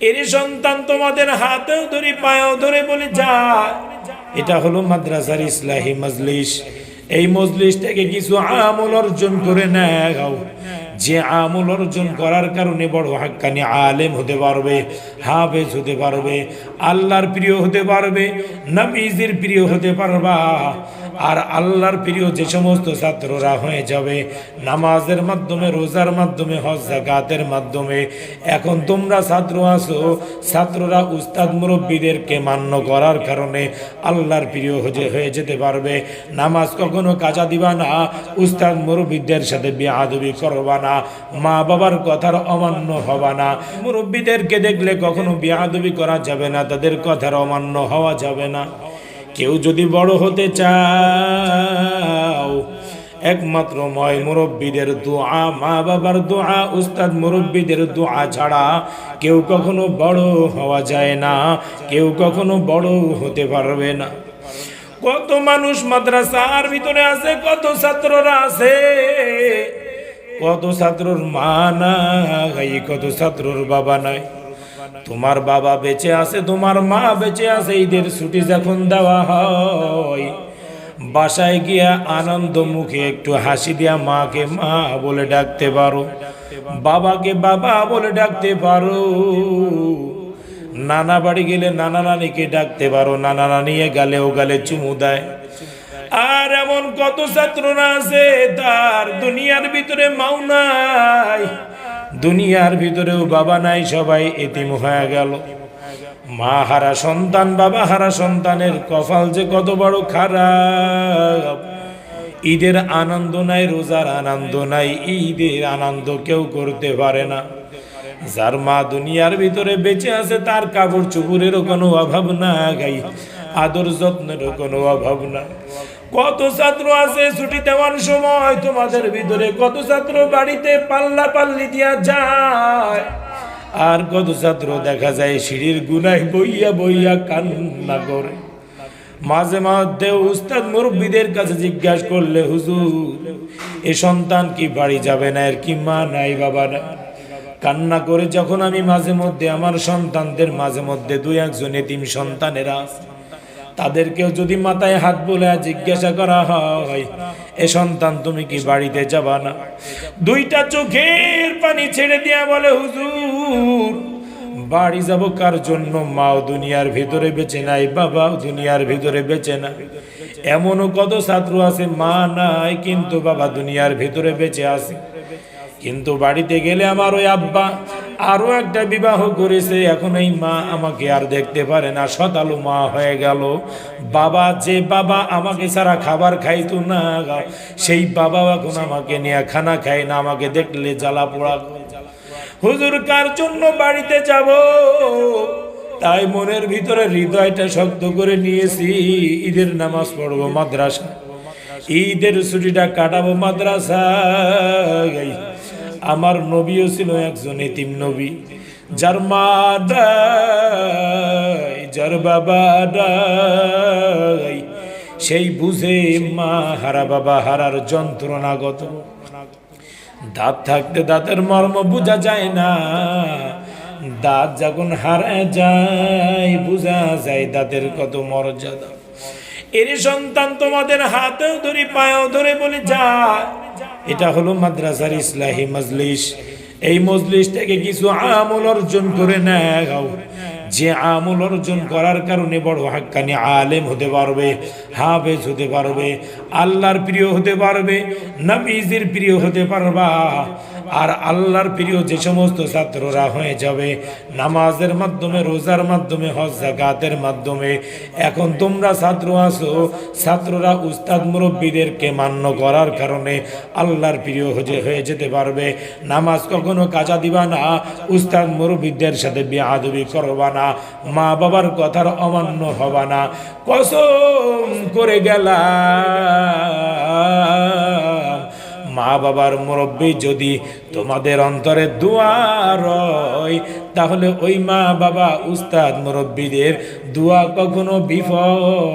এর সন্তান তোমাদের হাতেও ধরে, পায়েও ধরে বলে যা। এটা হলো মাদ্রাসার ইসলাহী মজলিস। এই মজলিস থেকে কিছু আমল অর্জন করে নাও। যে আমল অর্জন করার কারণে বড় হাক্কানি আলেম হতে পারবে, হাফেজ হতে পারবে, আল্লাহর প্রিয় হতে পারবে, নবীজির প্রিয় হতে পারবা। আর আল্লাহর প্রিয় যে সমস্ত ছাত্ররা হয়ে যাবে, নামাজের মাধ্যমে, রোজার মাধ্যমে, হজ, জাকাতের মাধ্যমে, এখন তোমরা ছাত্র আছো, ছাত্ররা উস্তাদ মুরব্বীদেরকে মান্য করার কারণে আল্লাহর প্রিয় হয়ে যেতে পারবে। নামাজ কখনো কাজা দিবা না, উস্তাদ মুরব্বীদের সাথে বিয়াদবি করবা না মা বাবার কথার অমান্য হবা না। মুরব্বীদেরকে দেখলে কখনো বিয়াদবি করা যাবে না, তাদের কথার অমান্য হওয়া যাবে না। কেউ যদি বড় হতে চাও, একমাত্র ময় মুরব্বীদের দোয়া, মা বাবার দোয়া, উস্তাদ মুরব্বীদের দোয়া ছাড়া কেউ কখনো বড় হওয়া যায় না, কেউ কখনো বড় হতে পারবে না। কত মানুষ মাদ্রাসার ভিতরে আছে, কত ছাত্ররা আছে, কত ছাত্রর মা নাই, কত ছাত্রর বাবা নাই। তোমার বাবা বেঁচে আছে, তোমার মা বেঁচে আছে, ঈদের ছুটি যখন দেওয়া হয়, বাসায় গিয়া আনন্দ মুখে একটু হাসি দিয়া মাকে মা বলে ডাকতে পারো, বাবাকে বাবা বলে ডাকতে পারো। নানা বাড়ি গেলে নানা নানিকে ডাকতে পারো, নানা নানিয়ে গালে ও গালে চুমু দেয়। আর এমন কত ছাত্ররা আছে, তার দুনিয়ার ভিতরে মাও নাই। দুনিয়ার ভিতরেও বাবা নাই, সবাই এতিম হয়ে গেল। মা হারা সন্তান, বাবা হারা সন্তানের কপাল যে কত বড় খারাপ। ঈদের আনন্দ নাই, রোজার আনন্দ নাই, ঈদের আনন্দ কেউ করতে পারে না। যার মা দুনিয়ার ভিতরে বেঁচে আছে, তার কাপড় চুপুরেরও কোনো অভাব না গাই আদর যত্নেরও কোনো অভাব না কত ছাত্র আছে ছুটি দেওয়ার সময়? তোমাদের ভিতরে কত ছাত্র বাড়িতে পাল্লা পাল্লি দিয়া যায়? আর কত ছাত্র দেখা যায় সিঁড়ির গুনায় বইয়া বইয়া কান্না করে। মাঝে মধ্যে উস্তাদ মুরব্বীদের কাছে জিজ্ঞাসা করলে, হুজুর, এ সন্তান কি বাড়ি যাবে না? এর কি মা নাই, বাবা না কান্না করে যখন আমি মাঝে মধ্যে, আমার সন্তানদের মাঝে মধ্যে দুই একজন এতিম সন্তানেরা আছে। তাদেরকেও যদি মাথায় হাত বলে জিজ্ঞাসা করা হয়, এ সন্তান, তুমি কি বাড়িতে যাবা না? দুইটা চোখের পানি ছেড়ে দিয়া বলে, হুজুর, বাড়ি যাব কার জন্য? মাও দুনিয়ার ভিতরে বেঁচে নাই, বাবাও দুনিয়ার ভিতরে বেঁচে না। এমনও কত ছাত্র আছে, মা নাই, কিন্তু বাবা দুনিয়ার ভিতরে বেঁচে আছে। কিন্তু বাড়িতে গেলে আমার ওই আব্বা আরও একটা বিবাহ করেছে, এখন এই মা আমাকে আর দেখতে পারে না। শতালু মা হয়ে গেল। বাবা, যে বাবা আমাকে ছাড়া খাবার খাইতো না সেই বাবা এখন আমাকে নিয়ে খানা খায় না, আমাকে দেখলে জ্বালা পোড়া। হুজুর, কার জন্য বাড়িতে যাব? তাই মনের ভিতরে হৃদয়টা শক্ত করে নিয়েছি। ঈদের নামাজ পড়ব মাদ্রাসা। ঈদের ছুটিটা কাটাবো মাদ্রাসা। আমার নবীও ছিল একজন এতিম নবী। যার মা যার বাবা সেই বুঝে মা হারা বাবা হারার যন্ত্রণাগত দাঁত থাকতে দাঁতের মর্ম বোঝা যায় না। দাঁত যখন হারা যায়, বোঝা যায় দাঁতের কত মর্যাদা। এর সন্তান তোমাদের হাতেও ধরে, পায়েও ধরে বলে যা। এটা হলো মাদ্রাসার ইসলাহী মজলিস। এই মজলিস থেকে কিছু আমল অর্জন করে নেও। যে আমল অর্জন করার কারণে বড় হাক্কানি আলেম হতে পারবে, হাফেজ হতে পারবে, আল্লাহর প্রিয় হতে পারবে নবীজির প্রিয় হতে পারবা। আর আল্লাহর প্রিয় যে সমস্ত ছাত্ররা হয়ে যাবে, নামাজের মাধ্যমে, রোজার মাধ্যমে, হজ মাধ্যমে, এখন তোমরা ছাত্র আছো, ছাত্ররা উস্তাদ মুরব্বীদেরকে মান্য করার কারণে আল্লাহর প্রিয় হয়ে যেতে পারবে। নামাজ কখনো কাজা দিবা না, উস্তাদ মুরব্বীদের সাথে বিয়াদবি করবা না মা বাবার কথার অমান্য হবা না। কসম করে গেলাম মা বাবার মুরব্বী যদি তোমাদের অন্তরে দুয়ার তাহলে ওই মা বাবা উস্তাদ মুরব্বীদের দোয়া কখনো বিফল